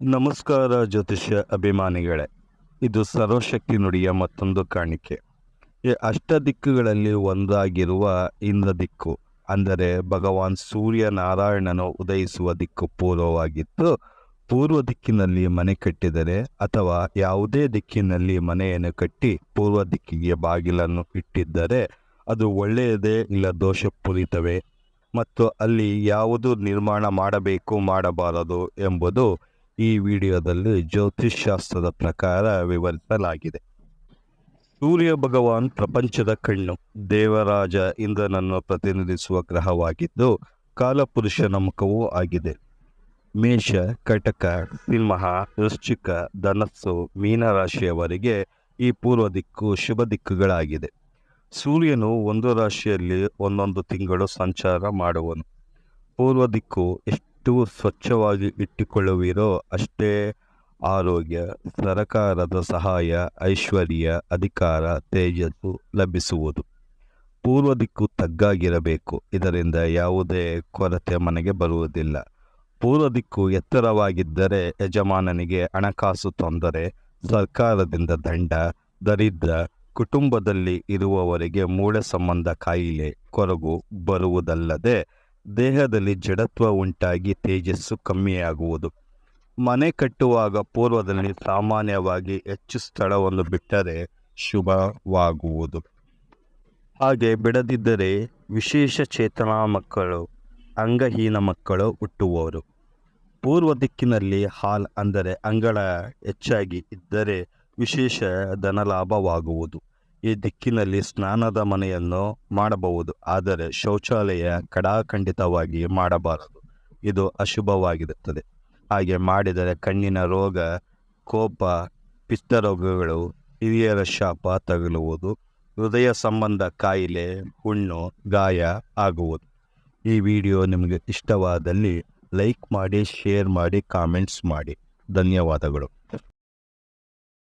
ನಮಸ್ಕಾರ ಜ್ಯೋತಿಷ್ಯ ಅಭಿಮಾನಿಗಳೇ, ಇದು ಸರ್ವಶಕ್ತಿ ನುಡಿಯ ಮತ್ತೊಂದು ಕಾಣಿಕೆ. ಈ ಅಷ್ಟದಿಕ್ಕುಗಳಲ್ಲಿ ಒಂದಾಗಿರುವ ಇಂದ್ರ ದಿಕ್ಕು ಅಂದರೆ ಭಗವಾನ್ ಸೂರ್ಯನಾರಾಯಣನು ಉದಯಿಸುವ ದಿಕ್ಕು ಪೂರ್ವವಾಗಿತ್ತು. ಪೂರ್ವ ದಿಕ್ಕಿನಲ್ಲಿ ಮನೆ ಕಟ್ಟಿದರೆ ಅಥವಾ ಯಾವುದೇ ದಿಕ್ಕಿನಲ್ಲಿ ಮನೆಯನ್ನು ಕಟ್ಟಿ ಪೂರ್ವ ದಿಕ್ಕಿಗೆ ಬಾಗಿಲನ್ನು ಇಟ್ಟಿದ್ದರೆ ಅದು ಒಳ್ಳೆಯದೇ ಇಲ್ಲ ದೋಷಪೂರಿತವೇ? ಮತ್ತು ಅಲ್ಲಿ ಯಾವುದು ನಿರ್ಮಾಣ ಮಾಡಬೇಕು ಮಾಡಬಾರದು ಎಂಬುದು ಈ ವಿಡಿಯೋದಲ್ಲಿ ಜ್ಯೋತಿಷ್ಶಾಸ್ತ್ರದ ಪ್ರಕಾರ ವಿವರಿಸಲಾಗಿದೆ. ಸೂರ್ಯ ಭಗವಾನ್ ಪ್ರಪಂಚದ ಕಣ್ಣು, ದೇವರಾಜ ಇಂದ್ರನನ್ನು ಪ್ರತಿನಿಧಿಸುವ ಗ್ರಹವಾಗಿದ್ದು, ಕಾಲಪುರುಷನ ಮುಖವೂ ಆಗಿದೆ. ಮೇಷ, ಕಟಕ, ಸಿಂಹ, ವೃಶ್ಚಿಕ, ಧನಸ್ಸು, ಮೀನರಾಶಿಯವರೆಗೆ ಈ ಪೂರ್ವ ದಿಕ್ಕು ಶುಭ ದಿಕ್ಕುಗಳಾಗಿದೆ. ಸೂರ್ಯನು ಒಂದು ರಾಶಿಯಲ್ಲಿ ಒಂದೊಂದು ತಿಂಗಳು ಸಂಚಾರ ಮಾಡುವನು. ಪೂರ್ವ ದಿಕ್ಕು ಎಷ್ಟು ಸ್ವಚ್ಛವಾಗಿ ಇಟ್ಟುಕೊಳ್ಳುವಿರೋ ಅಷ್ಟೇ ಆರೋಗ್ಯ, ಸರಕಾರದ ಸಹಾಯ, ಐಶ್ವರ್ಯ, ಅಧಿಕಾರ, ತೇಜಸ್ಸು ಲಭಿಸುವುದು. ಪೂರ್ವ ದಿಕ್ಕು ತಗ್ಗಾಗಿರಬೇಕು. ಇದರಿಂದ ಯಾವುದೇ ಕೊರತೆ ಮನೆಗೆ ಬರುವುದಿಲ್ಲ. ಪೂರ್ವ ದಿಕ್ಕು ಎತ್ತರವಾಗಿದ್ದರೆ ಯಜಮಾನನಿಗೆ ಹಣಕಾಸು ತೊಂದರೆ, ಸರ್ಕಾರದಿಂದ ದಂಡ, ದರಿದ್ರ, ಕುಟುಂಬದಲ್ಲಿ ಇರುವವರಿಗೆ ಮೂಳೆ ಸಂಬಂಧ ಕಾಯಿಲೆ, ಕೊರಗು ಬರುವುದಲ್ಲದೆ ದೇಹದಲ್ಲಿ ಜಡತ್ವ ಉಂಟಾಗಿ ತೇಜಸ್ಸು ಕಮ್ಮಿಯಾಗುವುದು. ಮನೆ ಕಟ್ಟುವಾಗ ಪೂರ್ವದಲ್ಲಿ ಸಾಮಾನ್ಯವಾಗಿ ಹೆಚ್ಚು ಸ್ಥಳವನ್ನು ಬಿಟ್ಟರೆ ಶುಭವಾಗುವುದು. ಹಾಗೆ ಬಿಡದಿದ್ದರೆ ವಿಶೇಷ ಚೇತನ ಮಕ್ಕಳು, ಅಂಗಹೀನ ಮಕ್ಕಳು ಹುಟ್ಟುವವರು. ಪೂರ್ವ ದಿಕ್ಕಿನಲ್ಲಿ ಹಾಲ್ ಅಂದರೆ ಅಂಗಳ ಹೆಚ್ಚಾಗಿ ಇದ್ದರೆ ವಿಶೇಷ ಧನಲಾಭವಾಗುವುದು. ಈ ದಿಕ್ಕಿನಲ್ಲಿ ಸ್ನಾನದ ಮನೆಯನ್ನು ಮಾಡಬಹುದು. ಆದರೆ ಶೌಚಾಲಯ ಕಡಾಖಂಡಿತವಾಗಿ ಮಾಡಬಾರದು. ಇದು ಅಶುಭವಾಗಿರುತ್ತದೆ. ಹಾಗೆ ಮಾಡಿದರೆ ಕಣ್ಣಿನ ರೋಗ, ಕೋಪ, ಪಿತ್ತರೋಗಗಳು, ಹಿರಿಯರ ಶಾಪ ತಗಲುವುದು, ಹೃದಯ ಸಂಬಂಧ ಕಾಯಿಲೆ, ಹುಣ್ಣು, ಗಾಯ ಆಗುವುದು. ಈ ವಿಡಿಯೋ ನಿಮಗೆ ಇಷ್ಟವಾದಲ್ಲಿ ಲೈಕ್ ಮಾಡಿ, ಶೇರ್ ಮಾಡಿ, ಕಾಮೆಂಟ್ಸ್ ಮಾಡಿ. ಧನ್ಯವಾದಗಳು.